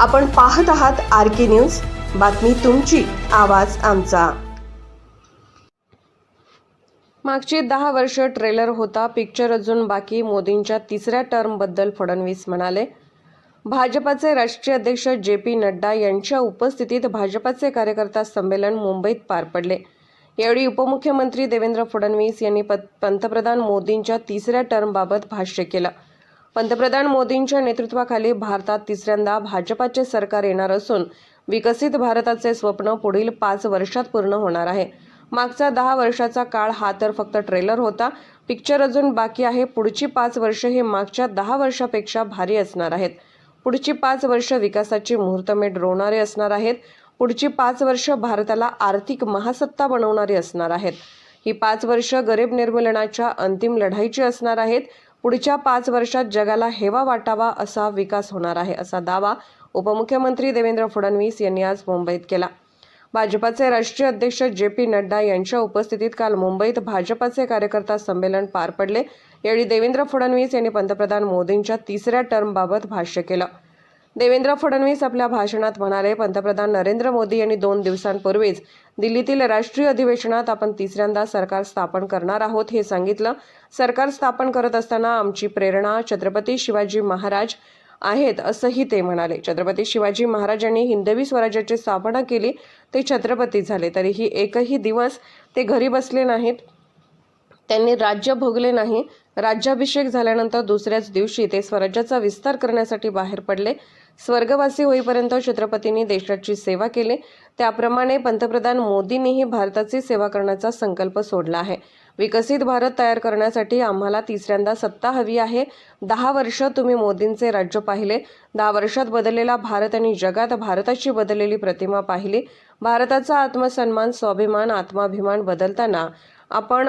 आपण पाहत आहात आर के न्यूज. बातमी तुमची आवाज आमचा. मागची दहा वर्ष ट्रेलर होता पिक्चर अजून बाकी. मोदींच्या तिसऱ्या टर्मबद्दल फडणवीस म्हणाले भाजपाचे राष्ट्रीय अध्यक्ष जे पी नड्डा यांच्या उपस्थितीत भाजपाचे कार्यकर्ता संमेलन मुंबईत पार पडले. यावेळी उपमुख्यमंत्री देवेंद्र फडणवीस यांनी पत- पंतप्रधान मोदींच्या तिसऱ्या टर्मबाबत भाष्य केलं. पंतप्रधान मोदींच्या नेतृत्वाखाली भारतात तिसऱ्यांदा भाजपाचे सरकार येणार असून विकसित भारताचे स्वप्न पुढील पाच वर्षात पूर्ण होणार आहे. मागचा दहा वर्षाचा काळ हा तर फक्त ट्रेलर होता. पिक्चर अजून बाकी आहे. पुढची पाच वर्ष हे मागच्या दहा वर्षापेक्षा भारी असणार आहेत. पुढची पाच वर्ष विकासाची मुहूर्तमेढ रोवणारे असणार आहेत. पुढची पाच वर्ष भारताला आर्थिक महासत्ता बनवणारी असणार आहेत. ही पाच वर्ष गरीब निर्मूलनाच्या अंतिम लढाईची असणार आहेत. पुढच्या पाच वर्षात जगाला हेवा वाटावा असा विकास होणार आहे असा दावा उपमुख्यमंत्री देवेंद्र फडणवीस यांनी आज मुंबईत केला. भाजपाचे राष्ट्रीय अध्यक्ष जे पी नड्डा यांच्या उपस्थितीत काल मुंबईत भाजपाचे कार्यकर्ता संमेलन पार पडले. यावेळी देवेंद्र फडणवीस यांनी पंतप्रधान मोदींच्या तिसऱ्या टर्मबाबत भाष्य केलं. देवेंद्र फडणवीस आपल्या भाषणात म्हणाले पंतप्रधान नरेंद्र मोदी यांनी दोन दिवसांपूर्वीच दिल्लीतील राष्ट्रीय अधिवेशनात आपण तिसऱ्यांदा सरकार स्थापन करणार आहोत हे सांगितलं. सरकार स्थापन करत असताना आमची प्रेरणा छत्रपती शिवाजी महाराज आहेत असंही ते म्हणाले. छत्रपती शिवाजी महाराजांनी हिंदवी स्वराज्याची स्थापना केली ते छत्रपती झाले. तरीही एकही दिवस ते घरी बसले नाहीत. त्यांनी राज्य भोगले नाही. राज्याभिषेक झाल्यानंतर दुसऱ्याच दिवशी ते स्वराज्याचा विस्तार करण्यासाठी बाहेर पडले. स्वर्गवासी होईपर्यंत छत्रपतींनी देशाची सेवा केली. त्याप्रमाणे पंतप्रधान मोदींनीही भारताची सेवा करण्याचा संकल्प सोडला आहे. विकसित भारत तयार करण्यासाठी आम्हाला तिसऱ्यांदा सत्ता हवी आहे. दहा वर्ष तुम्ही मोदींचे राज्य पाहिले. दहा वर्षात बदललेला भारत आणि जगात भारताची बदललेली प्रतिमा पाहिली. भारताचा आत्मसन्मान स्वाभिमान आत्माभिमान बदलताना आपण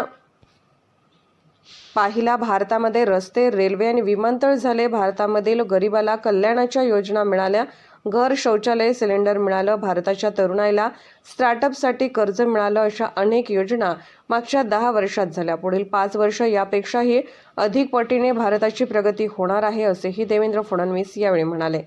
पाहिला भारतामध्ये रस्ते रेल्वे आणि विमानतळ झाले. भारतामधील गरिबाला कल्याणाच्या योजना मिळाल्या. घर शौचालय सिलेंडर मिळालं. भारताच्या तरुणाईला स्टार्टअपसाठी कर्ज मिळालं अशा अनेक योजना मागच्या दहा वर्षात झाल्या. पुढील पाच वर्ष यापेक्षाही अधिक पटीने भारताची प्रगती होणार आहे असेही देवेंद्र फडणवीस यावेळी म्हणाले.